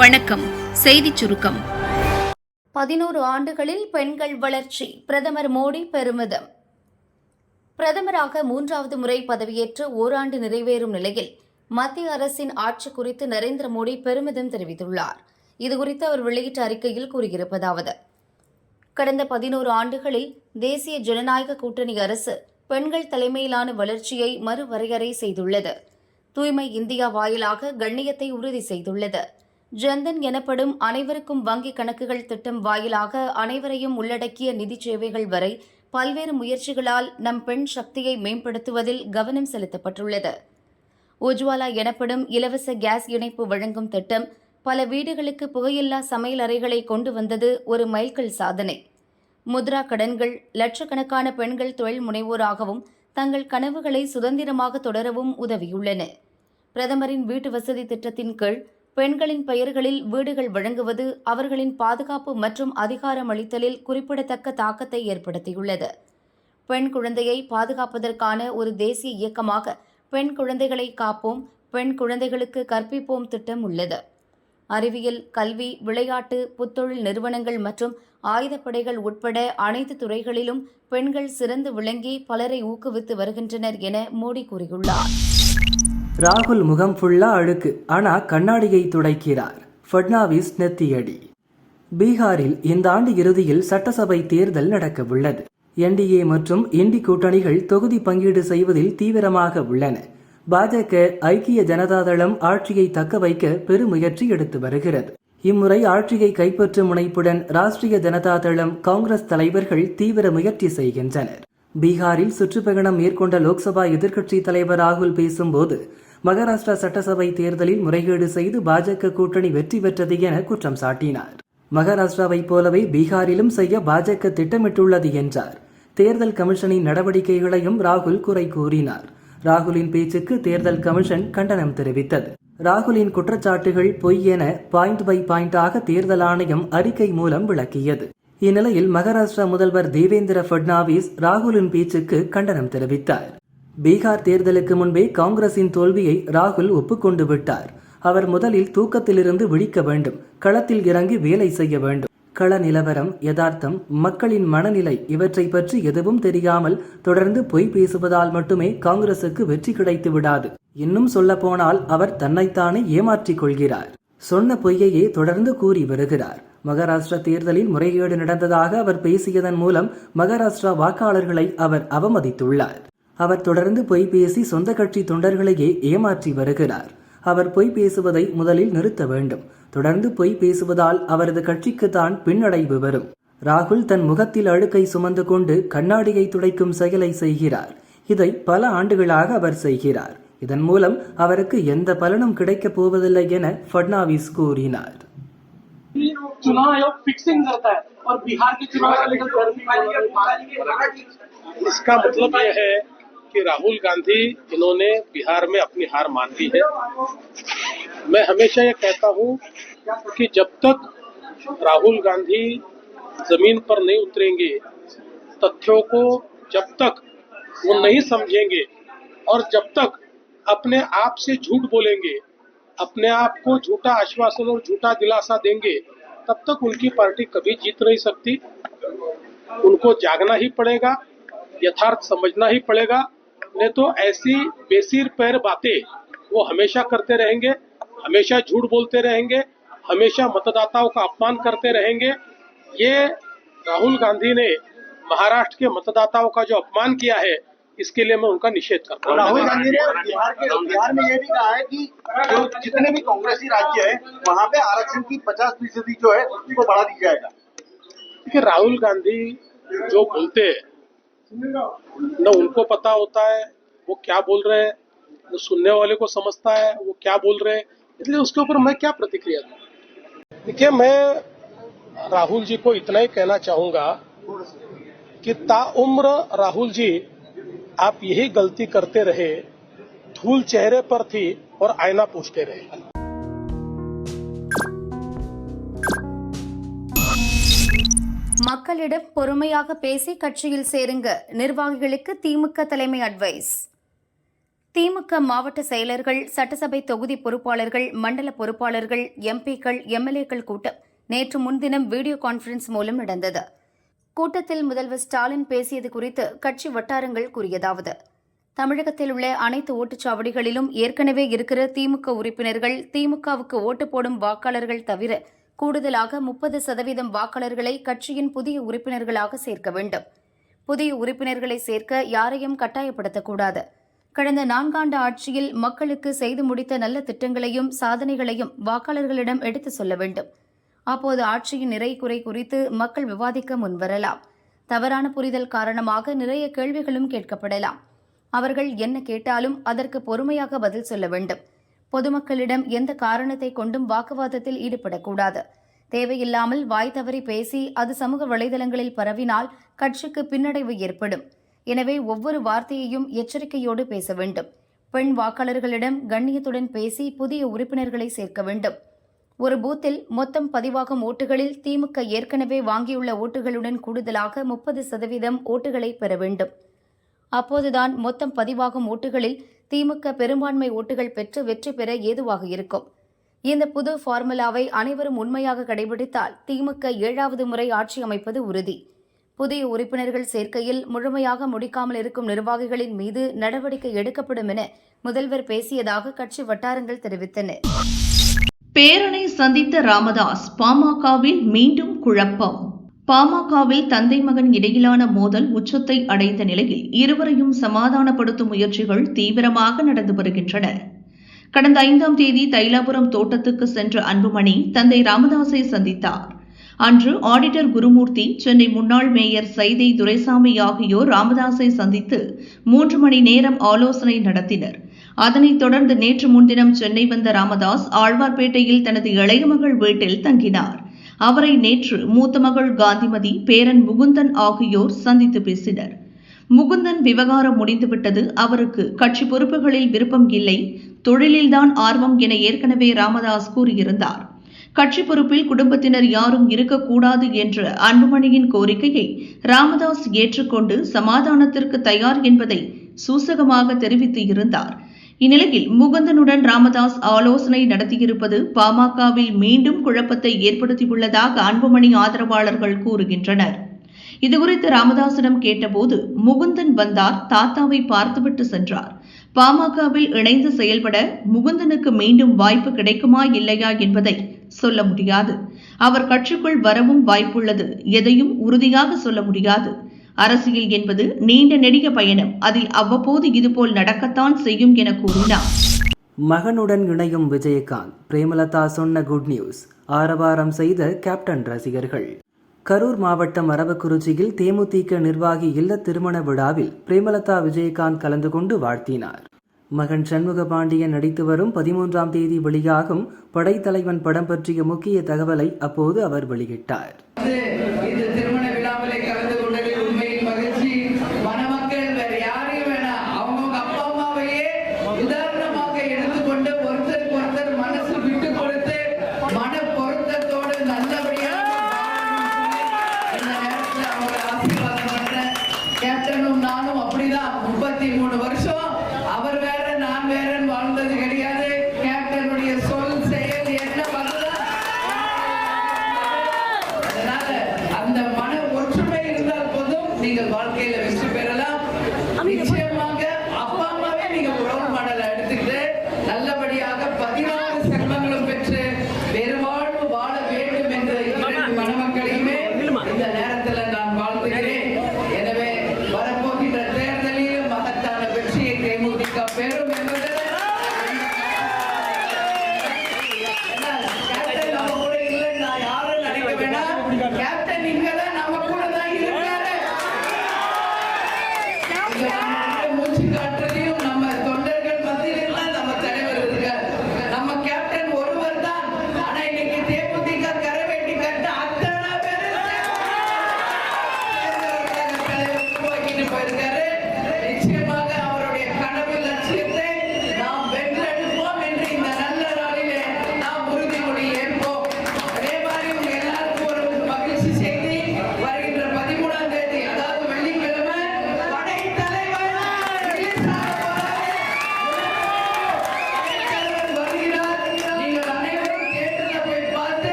வணக்கம். செய்திச் சுருக்கம். பதினோரு ஆண்டுகளில் பெண்கள் வளர்ச்சி. பிரதமர் மோடி பெருமிதம். பிரதமராக மூன்றாவது முறை பதவியேற்று ஓராண்டு நிறைவேறும் நிலையில் மத்திய அரசின் ஆட்சி குறித்து நரேந்திர மோடி பெருமிதம் தெரிவித்துள்ளார். இதுகுறித்து அவர் வெளியிட்ட அறிக்கையில் கூறியிருப்பதாவது கடந்த பதினோரு ஆண்டுகளில் தேசிய ஜனநாயக கூட்டணி அரசு பெண்கள் தலைமையிலான வளர்ச்சியை மறுவரையறை செய்துள்ளது. தூய்மை இந்தியா வாயிலாக கண்ணியத்தை உறுதி செய்துள்ளது. ஜன்தன் எனப்படும் அனைவருக்கும் வங்கிக் கணக்குகள் திட்டம் வாயிலாக அனைவரையும் உள்ளடக்கிய நிதி சேவைகள் வரை பல்வேறு முயற்சிகளால் நம் பெண் சக்தியை மேம்படுத்துவதில் கவனம் செலுத்தப்பட்டுள்ளது. உஜ்வாலா எனப்படும் இலவச கேஸ் இணைப்பு வழங்கும் திட்டம் பல வீடுகளுக்கு புகையில்லா சமையல் அறைகளை கொண்டு வந்தது ஒரு மைல்கல் சாதனை. முத்ரா கடன்கள் லட்சக்கணக்கான பெண்கள் தொழில் முனைவோராகவும் தங்கள் கனவுகளை சுதந்திரமாக தொடரவும் உதவியுள்ளன. பிரதமரின் வீட்டு வசதி திட்டத்தின் கீழ் பெண்களின் பெயர்களில் வீடுகள் வழங்குவது அவர்களின் பாதுகாப்பு மற்றும் அதிகாரமளித்தலில் குறிப்பிடத்தக்க தாக்கத்தை ஏற்படுத்தியுள்ளது. பெண் குழந்தையை பாதுகாப்பதற்கான ஒரு தேசிய இயக்கமாக பெண் குழந்தைகளை காப்போம் பெண் குழந்தைகளுக்கு கற்பிப்போம் திட்டம் உள்ளது. அறிவியல் கல்வி விளையாட்டு புத்தொழில் நிறுவனங்கள் மற்றும் ஆயுதப்படைகள் உட்பட அனைத்து துறைகளிலும் பெண்கள் சிறந்து விளங்கி பலரை ஊக்குவித்து வருகின்றனர் என மோடி கூறியுள்ளார். ராகுல் முகம் ஃபுல்லா அழுக்கு. ஆனா கண்ணாடியை துடைக்கிறார். ஃபட்னாவிஸ் நெத்தியடி. பீகாரில் இந்த ஆண்டு இறுதியில் சட்டசபை தேர்தல் நடக்க உள்ளது என்டிஏ மற்றும் இண்டி கூட்டணிகள் தொகுதி பங்கீடு செய்வதில் தீவிரமாக உள்ளன. பாஜக ஐக்கிய ஜனதாதளம் ஆட்சியை தக்க வைக்க பெருமுயற்சி எடுத்து வருகிறது. இம்முறை ஆட்சியை கைப்பற்றும் முனைப்புடன் ராஷ்டிரிய ஜனதாதளம் காங்கிரஸ் தலைவர்கள் தீவிர முயற்சி செய்கின்றனர். பீகாரில் சுற்றுப்பயணம் மேற்கொண்ட லோக்சபா எதிர்க்கட்சி தலைவர் ராகுல் பேசும்போது மகாராஷ்டிரா சட்டசபை தேர்தலில் முறைகேடு செய்து பாஜக கூட்டணி வெற்றி பெற்றது என குற்றம் சாட்டினார். மகாராஷ்டிராவைப் போலவே பீகாரிலும் செய்ய பாஜக திட்டமிட்டுள்ளது என்றார். தேர்தல் கமிஷனின் நடவடிக்கைகளையும் ராகுல் குறை கூறினார். ராகுலின் பேச்சுக்கு தேர்தல் கமிஷன் கண்டனம் தெரிவித்தது. ராகுலின் குற்றச்சாட்டுகள் பொய் என பாயிண்ட் பை பாயிண்டாக தேர்தல் ஆணையம் அறிக்கை மூலம் விளக்கியது. இந்நிலையில் மகாராஷ்டிரா முதல்வர் தேவேந்திர ஃபட்னாவிஸ் ராகுலின் பேச்சுக்கு கண்டனம் தெரிவித்தார். பீகார் தேர்தலுக்கு முன்பே காங்கிரசின் தோல்வியை ராகுல் ஒப்புக்கொண்டு விட்டார். அவர் முதலில் தூக்கத்திலிருந்து விழிக்க வேண்டும் களத்தில் இறங்கி வேலை செய்ய வேண்டும். கள நிலவரம் யதார்த்தம் மக்களின் மனநிலை இவற்றை பற்றி எதுவும் தெரியாமல் தொடர்ந்து பொய் பேசுவதால் மட்டுமே காங்கிரசுக்கு வெற்றி கிடைத்து விடாது. இன்னும் சொல்ல போனால் அவர் தன்னைத்தானே ஏமாற்றிக் கொள்கிறார். சொன்ன பொய்யையே தொடர்ந்து கூறி வருகிறார். மகாராஷ்டிரா தேர்தலில் முறைகேடு நடந்ததாக அவர் பேசியதன் மூலம் மகாராஷ்டிரா வாக்காளர்களை அவர் அவமதித்துள்ளார். அவர் தொடர்ந்து பொய் பேசி சொந்த கட்சி தொண்டர்களையே ஏமாற்றி வருகிறார் அவர் பொய் பேசுவதை முதலில் நிறுத்த வேண்டும் தொடர்ந்து பொய் பேசுவதால் அவரது கட்சிக்கு தான் பின்னடைவு வரும் ராகுல் தன் முகத்தில் அழுக்கை சுமந்து கொண்டு கண்ணாடியை துடைக்கும் செயலை செய்கிறார் இதை பல ஆண்டுகளாக அவர் செய்கிறார் இதன் மூலம் அவருக்கு எந்த பலனும் கிடைக்கப் போவதில்லை என ஃபட்னாவிஸ் கூறினார் चुनाव आयोग फिक्सिंग करता है और बिहार के चुनाव को लेकर गर्मी इसका मतलब यह है कि राहुल गांधी इन्होंने बिहार में अपनी हार मान ली है। मैं हमेशा ये कहता हूँ कि जब तक राहुल गांधी ज़मीन पर नहीं उतरेंगे, तथ्यों को जब तक वो नहीं समझेंगे और जब तक अपने आप से झूठ बोलेंगे, अपने आप को झूठा आश्वासन और झूठा दिलासा देंगे, तब तक उनकी पार्टी कभी जीत नहीं सकती। उनको जागना ही पड़ेगा, यथार्थ समझना ही पड़ेगा नहीं तो ऐसी बेसिर पैर बातें वो हमेशा करते रहेंगे हमेशा झूठ बोलते रहेंगे हमेशा मतदाताओं का अपमान करते रहेंगे। ये राहुल गांधी ने महाराष्ट्र के मतदाताओं का जो अपमान किया है इसके लिए मैं उनका निषेध करता हूँ। राहुल गांधी ने बिहार के बिहार में ये भी कहा है कि जो जितने भी कांग्रेसी राज्य है वहाँ पे आरक्षण की पचास फ़ीसदी जो है उसको बढ़ा दी जाएगा। देखिए राहुल गांधी जो बोलते हैं न उनको पता होता है वो क्या बोल रहे हैं, न सुनने वाले को समझता है वो क्या बोल रहे हैं। इसलिए उसके ऊपर मैं क्या प्रतिक्रिया दूँ? देखिए, मैं राहुल जी को इतना ही कहना चाहूँगा कि ताउम्र राहुल जी, आप यही गलती करते रहे, धूल चेहरे पर थी और आईना पूछते रहे। மக்களிடம் பொறுமையாக பேசி கட்சியில் சேருங்க. நிர்வாகிகளுக்கு திமுக தலைமை அட்வைஸ் திமுக மாவட்ட செயலர்கள் சட்டசபை தொகுதி பொறுப்பாளர்கள் மண்டல பொறுப்பாளர்கள் எம்பிக்கள் எம்எல்ஏக்கள் கூட்டம் நேற்று முன்தினம் வீடியோ கான்பரன்ஸ் மூலம் நடந்தது. கூட்டத்தில் முதல்வர் ஸ்டாலின் பேசியது குறித்து கட்சி வட்டாரங்கள் கூறியதாவது. தமிழகத்தில் உள்ள அனைத்து ஓட்டுச்சாவடிகளிலும் ஏற்கனவே இருக்கிற திமுக உறுப்பினர்கள் திமுகவுக்கு ஓட்டு போடும் வாக்காளர்கள் தவிர கூடுதலாக முப்பது சதவீதம் வாக்காளர்களை கட்சியின் புதிய உறுப்பினர்களாக சேர்க்க வேண்டும். புதிய உறுப்பினர்களை சேர்க்க யாரையும் கட்டாயப்படுத்தக்கூடாது. கடந்த நான்காண்டு ஆட்சியில் மக்களுக்கு செய்து முடித்த நல்ல திட்டங்களையும் சாதனைகளையும் வாக்காளர்களிடம் எடுத்துச் சொல்ல வேண்டும். அப்போது ஆட்சியின் நிறை குறை குறித்து மக்கள் விவாதிக்க முன்வரலாம். தவறான புரிதல் காரணமாக நிறைய கேள்விகளும் கேட்கப்படலாம். அவர்கள் என்ன கேட்டாலும் அதற்கு பொறுமையாக பதில் சொல்ல வேண்டும். பொதுமக்களிடம் எந்த காரணத்தை கொண்டும் வாக்குவாதத்தில் ஈடுபடக்கூடாது. தேவையில்லாமல் வாய் தவறி பேசி அது சமூக வலைதளங்களில் பரவினால் கட்சிக்கு பின்னடைவு ஏற்படும். எனவே ஒவ்வொரு வார்த்தையையும் எச்சரிக்கையோடு பேச வேண்டும். பெண் வாக்காளர்களிடம் கண்ணியத்துடன் பேசி புதிய உறுப்பினர்களை சேர்க்க வேண்டும். ஒரு பூத்தில் மொத்தம் பதிவாகும் ஓட்டுகளில் திமுக ஏற்கனவே வாங்கியுள்ள ஓட்டுகளுடன் கூடுதலாக முப்பது சதவீதம் ஓட்டுகளை பெற வேண்டும். அப்போதுதான் மொத்தம் பதிவாகும் ஓட்டுகளில் திமுக பெரும்பான்மை ஓட்டுகள் பெற்று வெற்றி பெற ஏதுவாக இருக்கும். இந்த புது ஃபார்முலாவை அனைவரும் உண்மையாக கடைபிடித்தால் திமுக ஏழாவது முறை ஆட்சி அமைப்பது உறுதி. புதிய உறுப்பினர்கள் சேர்க்கையில் முழுமையாக முடிக்காமல் இருக்கும் நிர்வாகிகளின் மீது நடவடிக்கை எடுக்கப்படும் என முதல்வர் பேசியதாக கட்சி வட்டாரங்கள் தெரிவித்தன. பேரனை சந்தித்த ராமதாஸ் பாமகவில் மீண்டும் குழப்பம். பாமகவில் தந்தை மகன் இடையிலான மோதல் உச்சத்தை அடைந்த நிலையில் இருவரையும் சமாதானப்படுத்தும் முயற்சிகள் தீவிரமாக நடந்து வருகின்றன. கடந்த ஐந்தாம் தேதி தைலாபுரம் தோட்டத்துக்கு சென்ற அன்புமணி தந்தை ராமதாஸை சந்தித்தார். அன்று ஆடிட்டர் குருமூர்த்தி சென்னை முன்னாள் மேயர் சைதை துரைசாமி ஆகியோர் ராமதாஸை சந்தித்து மூன்று மணி நேரம் ஆலோசனை நடத்தினர். அதனைத் தொடர்ந்து நேற்று முன்தினம் சென்னை வந்த ராமதாஸ் ஆழ்வார்பேட்டையில் தனது இளைய மகள் வீட்டில் தங்கினார். அவரை நேற்று மூத்த மகள் காந்திமதி பேரன் முகுந்தன் ஆகியோர் சந்தித்து பேசினர். முகுந்தன் விவகாரம் முடிந்துவிட்டது. அவருக்கு கட்சி பொறுப்புகளில் விருப்பம் இல்லை. தொழிலில்தான் ஆர்வம் என ஏற்கனவே ராமதாஸ் கூறியிருந்தார். கட்சி பொறுப்பில் குடும்பத்தினர் யாரும் இருக்கக்கூடாது என்ற அன்புமணியின் கோரிக்கையை ராமதாஸ் ஏற்றுக்கொண்டு சமாதானத்திற்கு தயார் என்பதை சூசகமாக தெரிவித்து இருந்தார். இந்நிலையில் முகுந்தனுடன் ராமதாஸ் ஆலோசனை நடத்தியிருப்பது பாமகவில் மீண்டும் குழப்பத்தை ஏற்படுத்தியுள்ளதாக அன்புமணி ஆதரவாளர்கள் கூறுகின்றனர். இதுகுறித்து ராமதாசிடம் கேட்டபோது முகுந்தன் வந்தார் தாத்தாவை பார்த்துவிட்டு சென்றார். பாமகவில் இணைந்து செயல்பட முகுந்தனுக்கு மீண்டும் வாய்ப்பு கிடைக்குமா இல்லையா என்பதை சொல்ல முடியாது. அவர் கட்சிக்குள் வரவும் வாய்ப்புள்ளது எதையும் உறுதியாக சொல்ல முடியாது. அரசியல் என்பது நீண்ட நெடிய பயணம். அதில் அவ்வப்போது இதுபோல் நடக்கத்தான் செய்யும் என கூறினார். மகனுடன் இணையும் விஜயகாந்த் பிரேமலதா சொன்ன குட் நியூஸ் ஆரவாரம் செய்த கேப்டன் ரசிகர்கள். கரூர் மாவட்டம் அரவக்குறிச்சியில் தேமுதிக நிர்வாகி இல்ல திருமண விழாவில் பிரேமலதா விஜயகாந்த் கலந்து கொண்டு வாழ்த்தினார். மகன் சண்முக பாண்டியன் நடித்து வரும் பதிமூன்றாம் தேதி வெளியாகும் படைத்தலைவன் படம் பற்றிய முக்கிய தகவலை அப்போது அவர் வெளியிட்டார். Wait,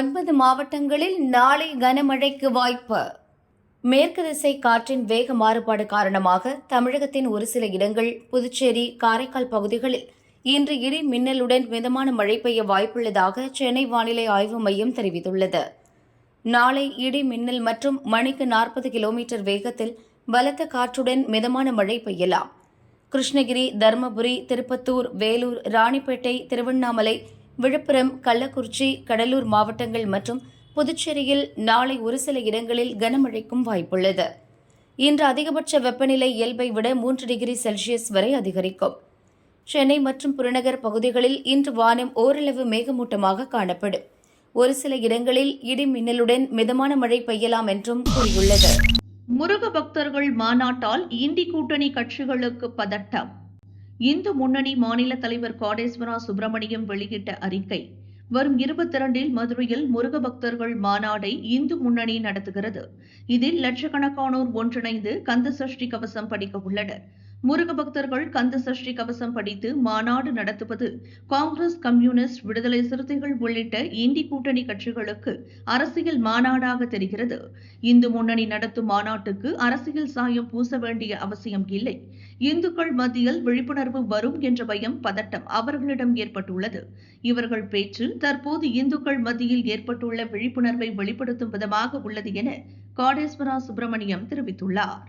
ஒன்பது மாவட்டங்களில் நாளை கனமழைக்கு வாய்ப்பு. மேற்கு திசை காற்றின் வேக மாறுபாடு காரணமாக தமிழகத்தின் ஒரு சில இடங்கள் புதுச்சேரி காரைக்கால் பகுதிகளில் இன்று இடி மின்னலுடன் மிதமான மழை பெய்ய வாய்ப்புள்ளதாக சென்னை வானிலை ஆய்வு மையம் தெரிவித்துள்ளது. நாளை இடி மின்னல் மற்றும் மணிக்கு நாற்பது கிலோமீட்டர் வேகத்தில் பலத்த காற்றுடன் மிதமான மழை பெய்யலாம். கிருஷ்ணகிரி தருமபுரி திருப்பத்தூர் வேலூர் ராணிப்பேட்டை திருவண்ணாமலை விழுப்புரம் கள்ளக்குறிச்சி கடலூர் மாவட்டங்கள் மற்றும் புதுச்சேரியில் நாளை ஒரு சில இடங்களில் கனமழைக்கும் வாய்ப்புள்ளது. இன்று அதிகபட்ச வெப்பநிலை இயல்பை விட மூன்று டிகிரி செல்சியஸ் வரை அதிகரிக்கும். சென்னை மற்றும் புறநகர் பகுதிகளில் இன்று வானம் ஓரளவு மேகமூட்டமாக காணப்படும். ஒரு சில இடங்களில் இடி மின்னலுடன் மிதமான மழை பெய்யலாம் என்றும் கூறியுள்ளது. முருக பக்தர்கள் மாநாட்டால் இந்தி கூட்டணி கட்சிகளுக்கு பதட்டம். இந்து முன்னணி மாநில தலைவர் காடேஸ்வரா சுப்பிரமணியம் வெளியிட்ட அறிக்கை. வரும் இருபத்தி இரண்டில் மதுரையில் முருக பக்தர்கள் மாநாடை இந்து முன்னணி நடத்துகிறது. இதில் லட்சக்கணக்கானோர் ஒன்றிணைந்து கந்த சஷ்டி கவசம் படிக்க உள்ளனர். முருக பக்தர்கள் கந்த சஷ்டி கவசம் படித்து மாநாடு நடத்துவது காங்கிரஸ் கம்யூனிஸ்ட் விடுதலை சிறுத்தைகள் உள்ளிட்ட இந்தி கூட்டணி கட்சிகளுக்கு அரசியல் மாநாடாக தெரிகிறது. இந்து முன்னணி நடத்தும் மாநாட்டுக்கு அரசியல் சாயம் பூச வேண்டிய அவசியம் இல்லை. இந்துக்கள் மத்தியில் விழிப்புணர்வு வரும் என்ற பயம் பதட்டம் அவர்களிடம் ஏற்பட்டுள்ளது. இவர்கள் பேச்சு தற்போது இந்துக்கள் மத்தியில் ஏற்பட்டுள்ள விழிப்புணர்வை வெளிப்படுத்தும் விதமாக உள்ளது என காடேஸ்வரா சுப்பிரமணியம் தெரிவித்துள்ளார்.